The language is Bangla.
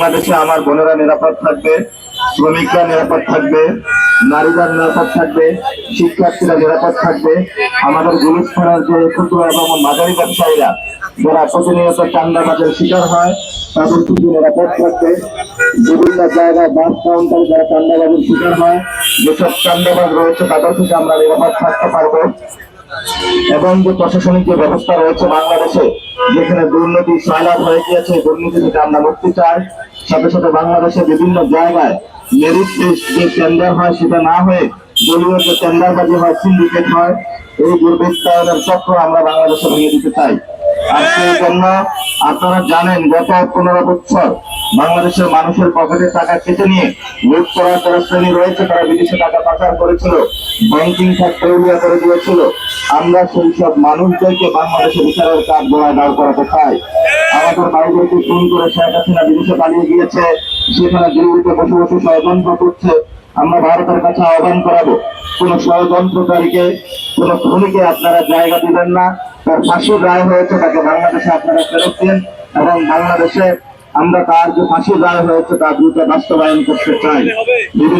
বাংলাদেশে আমার বোনেরা নিরাপদ থাকবে, শ্রমিকরা নিরাপদ থাকবে, নারীরা নিরাপদ থাকবে, শিক্ষার্থীরা নিরাপদ থাকবে। আমাদের গুলিস্তানের যে ক্ষুদ্র এবং মাঝারি ব্যবসায়ীরা, যারা প্রতিনিয়ত চান্দাবাজের শিকার হয়, তাদের কিন্তু নিরাপদ থাকবে। বিভিন্ন জায়গায় বাস কাউন্টার যারা চান্দাবাজের শিকার হয়, যেসব চান্দাবাজ রয়েছে, তাদের থেকে আমরা নিরাপদ থাকতে পারব। এবং যে প্রশাসনিক যে ব্যবস্থা রয়েছে বাংলাদেশে, যেখানে দুর্নীতি সয়লাভ হয়ে গিয়েছে দুর্নীতি থেকে আমরা মুক্তি চাই। সাথে সাথে বাংলাদেশের বিভিন্ন জায়গায় মেরিট লিস্ট যে টেন্ডার হয় সেটা না হয়ে দলীয় যে টেন্ডারবাজি হয় সিন্ডিকেট হয়, এই দুর্বৃত্তায়নের চক্র আমরা বাংলাদেশে ভেঙে দিতে চাই। আর সেই জন্য আপনারা জানেন, গত পনেরো বছর বাংলাদেশের মানুষের পকেটে টাকা কেটে নিয়ে লুট করার যারা শ্রেণি রয়েছে, তারা বিদেশে টাকা পাচার করেছিল ব্যাংকিং খাত দেউলিয়া করে দিয়েছিল। আমরা সেই সব মানুষদেরকে বাংলাদেশের বিচারের কাজ গোড়ায় দাঁড় করাতে চাই। ভারতের কাছে করাবো, কোন কোন আপনারা না। তার ফাঁসি রায় হয়েছে, তাকে বাংলাদেশে আপনারা এবং বাংলাদেশে আমরা তার যে ফাঁসির রায় হয়েছে, তা দ্রুত বাস্তবায়ন করতে চাই। বিভিন্ন